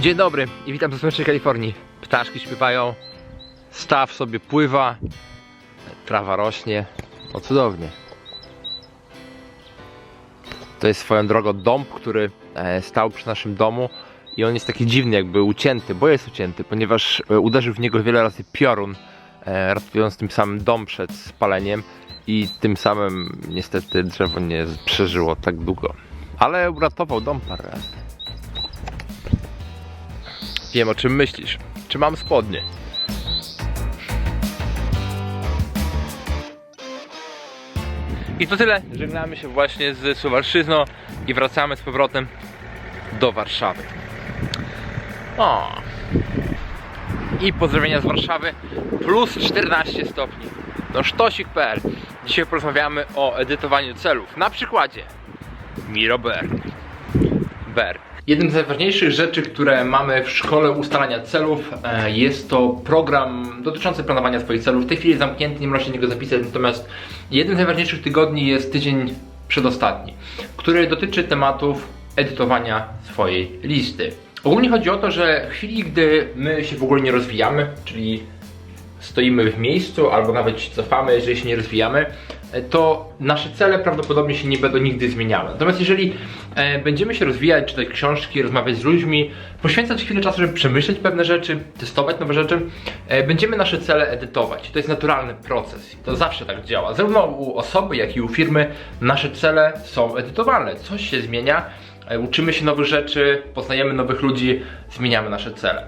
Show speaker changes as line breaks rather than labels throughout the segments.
Dzień dobry i witam w słonecznej Kalifornii. Ptaszki śpiewają, staw sobie pływa, trawa rośnie. O cudownie. To jest swoją drogą dąb, który e, stał przy naszym domu i on jest taki dziwny, jakby ucięty, bo jest ucięty, ponieważ e, uderzył w niego wiele razy piorun, e, ratując tym samym dom przed spaleniem i tym samym niestety drzewo nie przeżyło tak długo. Ale uratował dom parę razy. Wiem o czym myślisz. Czy mam spodnie? I to tyle. Żegnamy się właśnie z Suwalszyzną i wracamy z powrotem do Warszawy. O. I pozdrowienia z Warszawy plus 14 stopni. No sztosik.pl Dzisiaj porozmawiamy o edytowaniu celów. Na przykładzie Miro Ber. Ber. Jednym z najważniejszych rzeczy, które mamy w szkole ustalania celów e, jest to program dotyczący planowania swoich celów. W tej chwili jest zamknięty, nie można się niego zapisać, natomiast jednym z najważniejszych tygodni jest tydzień przedostatni, który dotyczy tematów edytowania swojej listy. Ogólnie chodzi o to, że w chwili, gdy my się w ogóle nie rozwijamy, czyli stoimy w miejscu albo nawet się cofamy, jeżeli się nie rozwijamy, e, to nasze cele prawdopodobnie się nie będą nigdy zmieniały. Natomiast jeżeli będziemy się rozwijać, czytać książki, rozmawiać z ludźmi, poświęcać chwilę czasu, żeby przemyśleć pewne rzeczy, testować nowe rzeczy, e, będziemy nasze cele edytować. To jest naturalny proces. To zawsze tak działa. Zarówno u osoby, jak i u firmy nasze cele są edytowane. Coś się zmienia, e, uczymy się nowych rzeczy, poznajemy nowych ludzi, zmieniamy nasze cele.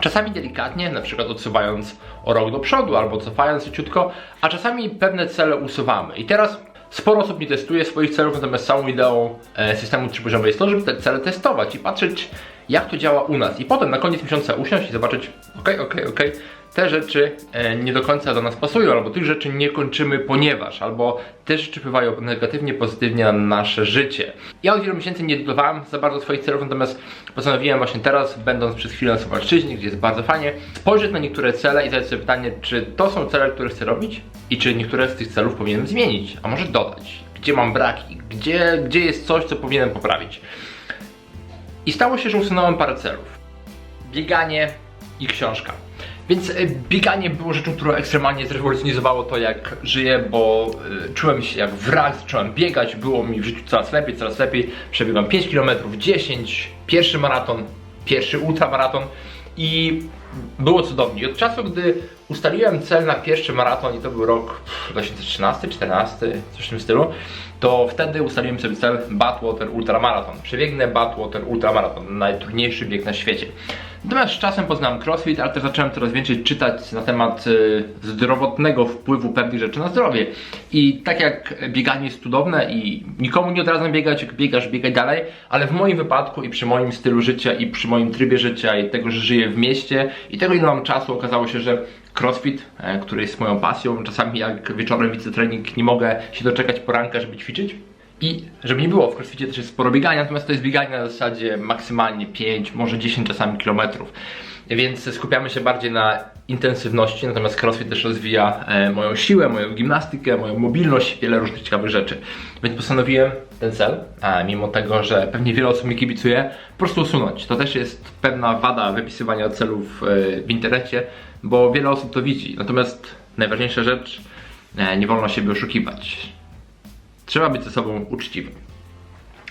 Czasami delikatnie, na przykład odsuwając o rok do przodu albo cofając leciutko, a czasami pewne cele usuwamy. I teraz sporo osób nie testuje swoich celów, natomiast całą ideą e, systemu trzypoziomowej jest to, żeby te cele testować i patrzeć jak to działa u nas. I potem na koniec miesiąca usiąść i zobaczyć, ok, ok, ok, te rzeczy e, nie do końca do nas pasują, albo tych rzeczy nie kończymy, ponieważ, albo te rzeczy wpływają negatywnie, pozytywnie na nasze życie. Ja od wielu miesięcy nie dodawałem za bardzo swoich celów, natomiast postanowiłem właśnie teraz, będąc przez chwilę na Suwalszczyźnie, gdzie jest bardzo fajnie, spojrzeć na niektóre cele i zadać sobie pytanie, czy to są cele, które chcę robić i czy niektóre z tych celów powinienem zmienić, a może dodać. Gdzie mam braki, gdzie, gdzie jest coś, co powinienem poprawić. I stało się, że usunąłem parę celów. Bieganie i książka. Więc e, bieganie było rzeczą, która ekstremalnie zrewolucjonizowało to, jak żyję, bo y, czułem się jak wrak, zacząłem biegać, było mi w życiu coraz lepiej, coraz lepiej. Przebiegłem 5 km, 10, pierwszy maraton, pierwszy ultramaraton i było cudownie. Od czasu, gdy ustaliłem cel na pierwszy maraton, i to był rok 2013, 2014, coś w tym stylu, to wtedy ustaliłem sobie cel Badwater Ultramaraton. Przebiegnę Badwater Ultramaraton, najtrudniejszy bieg na świecie. Natomiast z czasem poznałem crossfit, ale też zacząłem coraz więcej czytać na temat y, zdrowotnego wpływu pewnych rzeczy na zdrowie. I tak jak bieganie jest cudowne i nikomu nie odradzam biegać, jak biegasz, biegaj dalej, ale w moim wypadku i przy moim stylu życia i przy moim trybie życia i tego, że żyję w mieście i tego ile mam czasu, okazało się, że crossfit, e, który jest moją pasją, czasami jak wieczorem widzę trening, nie mogę się doczekać poranka, żeby ćwiczyć. I żeby nie było, w crossficie też jest sporo biegania, natomiast to jest bieganie na zasadzie maksymalnie 5, może 10 czasami kilometrów. Więc skupiamy się bardziej na intensywności, natomiast crossfit też rozwija e, moją siłę, moją gimnastykę, moją mobilność, wiele różnych ciekawych rzeczy. Więc postanowiłem ten cel, a mimo tego, że pewnie wiele osób mi kibicuje, po prostu usunąć. To też jest pewna wada wypisywania celów e, w internecie, bo wiele osób to widzi. Natomiast najważniejsza rzecz, e, nie wolno siebie oszukiwać. Trzeba być ze sobą uczciwym.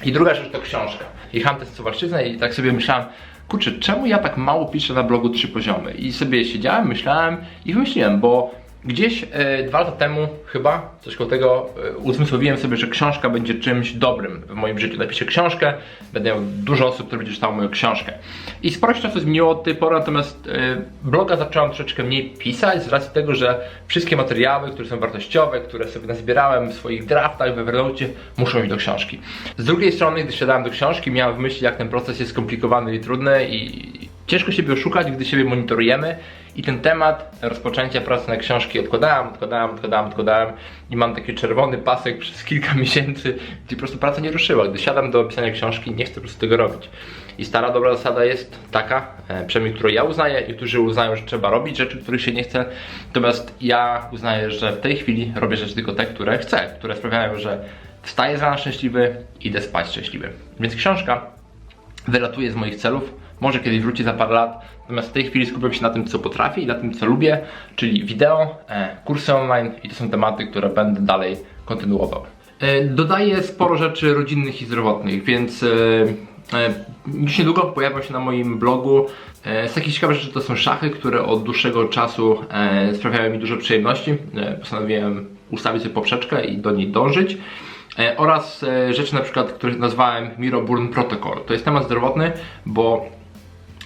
I druga rzecz to książka. Jechałem test Suwalszczyznę i tak sobie myślałem, kurczę, czemu ja tak mało piszę na blogu trzy poziomy? I sobie siedziałem, myślałem i wymyśliłem, bo gdzieś e, dwa lata temu chyba, coś koło tego, e, uzmysłowiłem sobie, że książka będzie czymś dobrym w moim życiu. Napiszę książkę, będę miał dużo osób, które będzie czytało moją książkę. I sporo się czasu zmieniło od tej pory, natomiast e, bloga zacząłem troszeczkę mniej pisać z racji tego, że wszystkie materiały, które są wartościowe, które sobie nazbierałem w swoich draftach, we Evernote, muszą iść do książki. Z drugiej strony, gdy siadałem do książki, miałem w myśli, jak ten proces jest skomplikowany i trudny i ciężko siebie oszukać, gdy siebie monitorujemy i ten temat rozpoczęcia pracy na książki odkładałem, odkładałem, odkładałem, odkładałem i mam taki czerwony pasek przez kilka miesięcy, gdzie po prostu praca nie ruszyła. Gdy siadam do pisania książki, nie chcę po prostu tego robić. I stara dobra zasada jest taka, e, przynajmniej którą ja uznaję i którzy uznają, że trzeba robić rzeczy, których się nie chce. Natomiast ja uznaję, że w tej chwili robię rzeczy tylko te, które chcę, które sprawiają, że wstaję z rana szczęśliwy, idę spać szczęśliwy. Więc książka wylatuje z moich celów Może kiedyś wróci za parę lat. Natomiast w tej chwili skupiam się na tym, co potrafię i na tym, co lubię, czyli wideo, e, kursy online i to są tematy, które będę dalej kontynuował. E, Dodaję sporo rzeczy rodzinnych i zdrowotnych, więc e, e, już niedługo pojawią się na moim blogu. Z takich ciekawych rzeczy to są szachy, które od dłuższego czasu sprawiają mi dużo przyjemności. Postanowiłem ustawić sobie poprzeczkę i do niej dążyć. Oraz rzeczy na przykład, które nazwałem Miroburn Protocol. To jest temat zdrowotny, bo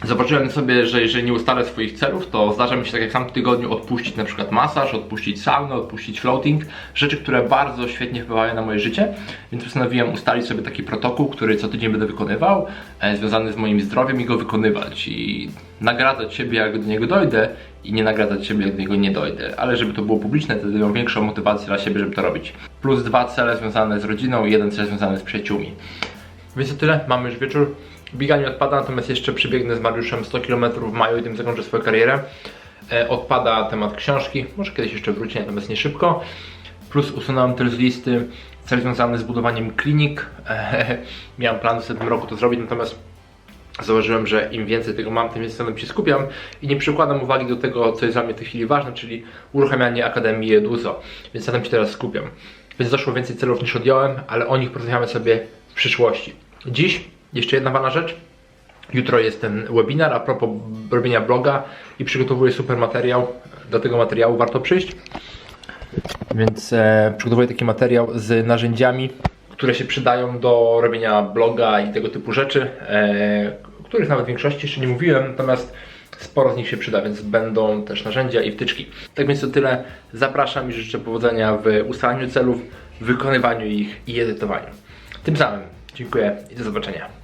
Zobaczyłem sobie, że jeżeli nie ustalę swoich celów, to zdarza mi się tak jak w tamtym tygodniu odpuścić na przykład masaż, odpuścić saunę, odpuścić floating, rzeczy, które bardzo świetnie wpływają na moje życie, więc postanowiłem ustalić sobie taki protokół, który co tydzień będę wykonywał, e, związany z moim zdrowiem i go wykonywać i nagradzać siebie jak do niego dojdę i nie nagradzać siebie jak do niego nie dojdę, ale żeby to było publiczne, to będę miał większą motywację dla siebie, żeby to robić. Plus dwa cele związane z rodziną i jeden cel związany z przyjaciółmi. Więc to tyle, mamy już wieczór. Bieganie odpada, natomiast jeszcze przebiegnę z Mariuszem 100 km w maju i tym zakończę swoją karierę. E, odpada temat książki, może kiedyś jeszcze wróci, natomiast nie szybko. Plus usunąłem też z listy cel związany z budowaniem klinik. E, miałem plan w tym roku to zrobić, natomiast zauważyłem, że im więcej tego mam, tym więcej na tym się skupiam i nie przykładam uwagi do tego, co jest dla mnie w tej chwili ważne, czyli uruchamianie Akademii Eduzo. Więc na tym się teraz skupiam. Więc doszło więcej celów niż odjąłem, ale o nich porozmawiamy sobie w przyszłości. Dziś jeszcze jedna ważna rzecz. Jutro jest ten webinar a propos robienia bloga i przygotowuję super materiał. Do tego materiału warto przyjść. Więc e, przygotowuję taki materiał z narzędziami, które się przydają do robienia bloga i tego typu rzeczy, e, których nawet w większości jeszcze nie mówiłem, natomiast sporo z nich się przyda, więc będą też narzędzia i wtyczki. Tak więc to tyle. Zapraszam i życzę powodzenia w ustalaniu celów, wykonywaniu ich i edytowaniu. Tym samym dziękuję i do zobaczenia.